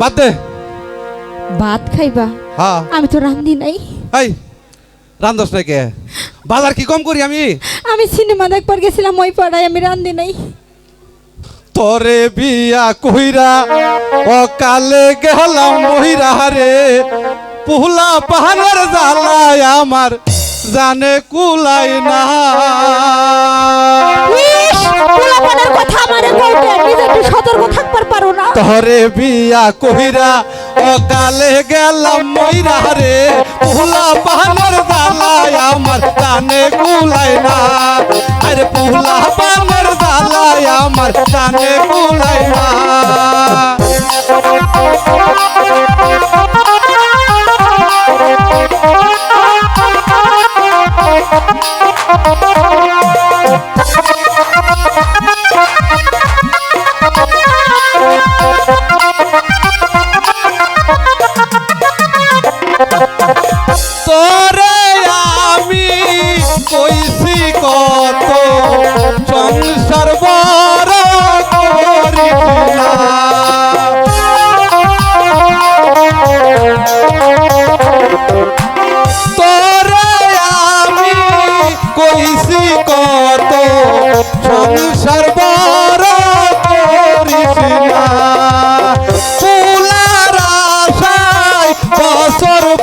বাদ দে। ভাত খাইবা। হ্যাঁ আমি তো রান্ধি নাই। এই রান্ধস বাজার কি কম করি আমি? আমি সিনেমা দেখবার গেছিলাম ওই পাড়ায় আমি রান্ধি নাই। তোরে বিয়া কইরা ও কালে গেলাম মহিরা রে পুহলা পাহাড়ের জ্বালায় আমার জানে কুলাই না। কথা আমারে কইতে নিজে একটু সতর্ক থাকবার তোরে বিয়া কহিরা, অকালে গেলাম মহিরা রে। পুহলা পাহাড়ের জ্বালায় আমার কানে কুলাই না। আরে পুহলা পাহাড়ের জ্বালায় আমার কানে কুলাই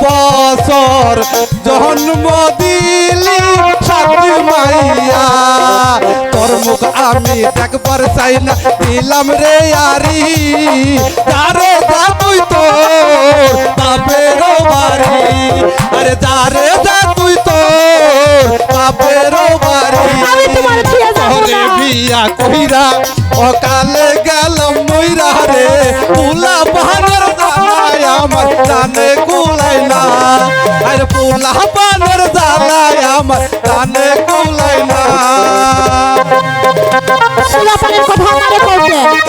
বছর জন্ম দিলি সাথী মাইয়া। তোর মুখ আমি দেখবার চাই না দিলাম রে আরি। তারে যা তুই তোর বাপের বাড়ি। আরে যারে যা তুই তোর বাপের বাড়ি। তোরে। বিয়া কইরা অকালে গেলাম মইরা রে। পাহাড়ের দালায় আমার টানে কুলাই না। আর পুলা পানের দালায় আমার টানে কুলাই না। কথা আমারে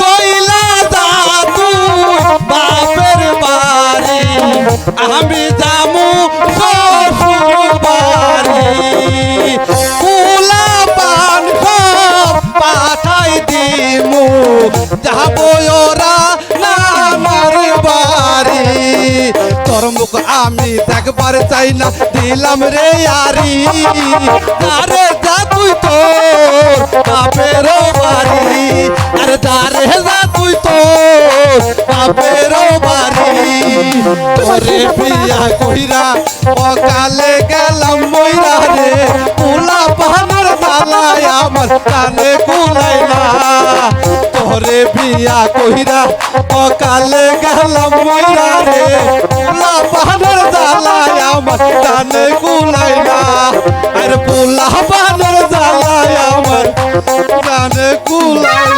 চইলা যাব বাপের আমি যামু শ্বশুর বাড়ি কুলা পান পাঠাই দিমু যাব আমি দেখবার চাই না, দিলাম রে আরি। আরে যা তুই তোর, বাপের বাড়ি। আরে দারে যা তুই তোর, বাপের বাড়ি। তোরে বিয়া কইরা অকালে গেলাম মইরা রে। পুলা পাহাড়ের দালায় আমার কানে কুলাই না তোরে বিয়া কইরা অকালে গেলাম মইরা রে। আমার কানে কুলাই না। আর পুলা পাহাড়ের দালায় আমার কানে কুলাই